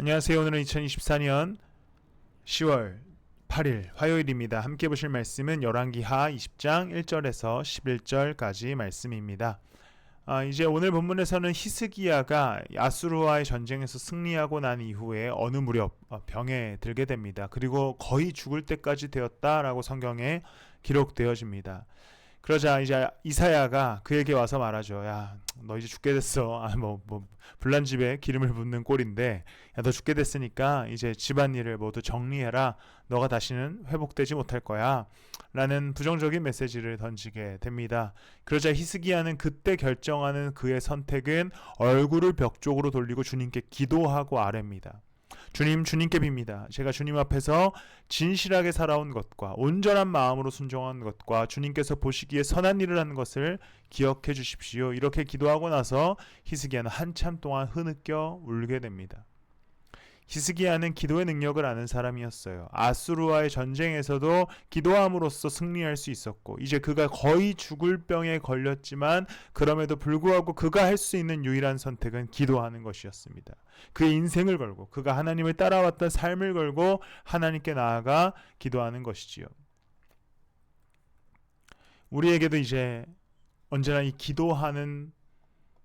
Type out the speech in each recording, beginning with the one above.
안녕하세요. 오늘은 2024년 10월 8일 화요일입니다. 함께 보실 말씀은 열왕기하 20장 1절에서 11절까지 말씀입니다. 아, 이제 오늘 본문에서는 히스기야가 아수르와의 전쟁에서 승리하고 난 이후에 어느 무렵 어, 병에 들게 됩니다. 그리고 거의 죽을 때까지 되었다라고 성경에 기록되어집니다. 그러자 이제 이사야가 그에게 와서 말하죠. 야, 너 이제 죽게 됐어. 아, 뭐, 뭐, 불난 집에 기름을 붓는 꼴인데, 야, 너 죽게 됐으니까 이제 집안일을 모두 정리해라. 너가 다시는 회복되지 못할 거야. 라는 부정적인 메시지를 던지게 됩니다. 그러자 히스기야는 그때 결정하는 그의 선택은 얼굴을 벽 쪽으로 돌리고 주님께 기도하고 아뢰입니다. 주님, 주님께 빕니다. 제가 주님 앞에서 진실하게 살아온 것과 온전한 마음으로 순종한 것과 주님께서 보시기에 선한 일을 하는 것을 기억해 주십시오. 이렇게 기도하고 나서 히스기야는 한참 동안 흐느껴 울게 됩니다. 히스기야는 기도의 능력을 아는 사람이었어요. 아수르와의 전쟁에서도 기도함으로써 승리할 수 있었고 이제 그가 거의 죽을 병에 걸렸지만 그럼에도 불구하고 그가 할 수 있는 유일한 선택은 기도하는 것이었습니다. 그의 인생을 걸고 그가 하나님을 따라왔던 삶을 걸고 하나님께 나아가 기도하는 것이지요. 우리에게도 이제 언제나 이 기도하는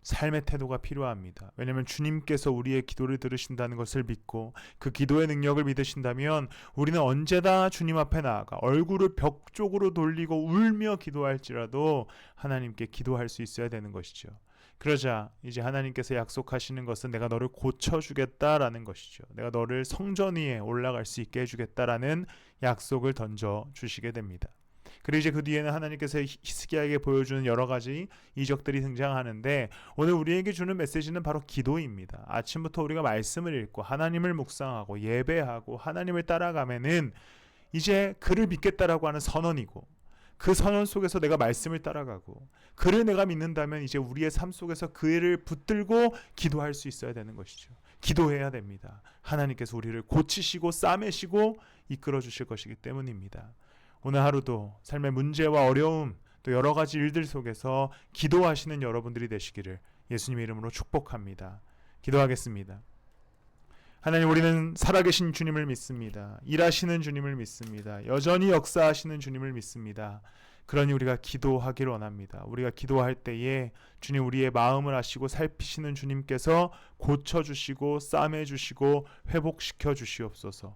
삶의 태도가 필요합니다. 왜냐하면 주님께서 우리의 기도를 들으신다는 것을 믿고 그 기도의 능력을 믿으신다면 우리는 언제나 주님 앞에 나아가 얼굴을 벽 쪽으로 돌리고 울며 기도할지라도 하나님께 기도할 수 있어야 되는 것이죠. 그러자 이제 하나님께서 약속하시는 것은 내가 너를 고쳐주겠다라는 것이죠. 내가 너를 성전 위에 올라갈 수 있게 해주겠다라는 약속을 던져 주시게 됩니다. 그리고 이제 그 뒤에는 하나님께서 히스기야에게 보여주는 여러 가지 이적들이 등장하는데 오늘 우리에게 주는 메시지는 바로 기도입니다. 아침부터 우리가 말씀을 읽고 하나님을 묵상하고 예배하고 하나님을 따라가면은 이제 그를 믿겠다라고 하는 선언이고 그 선언 속에서 내가 말씀을 따라가고 그를 내가 믿는다면 이제 우리의 삶 속에서 그를 붙들고 기도할 수 있어야 되는 것이죠. 기도해야 됩니다. 하나님께서 우리를 고치시고 싸매시고 이끌어 주실 것이기 때문입니다. 오늘 하루도 삶의 문제와 어려움 또 여러 가지 일들 속에서 기도하시는 여러분들이 되시기를 예수님의 이름으로 축복합니다. 기도하겠습니다. 하나님 우리는 살아계신 주님을 믿습니다. 일하시는 주님을 믿습니다. 여전히 역사하시는 주님을 믿습니다. 그러니 우리가 기도하기를 원합니다. 우리가 기도할 때에 주님 우리의 마음을 아시고 살피시는 주님께서 고쳐주시고 싸매주시고 회복시켜 주시옵소서.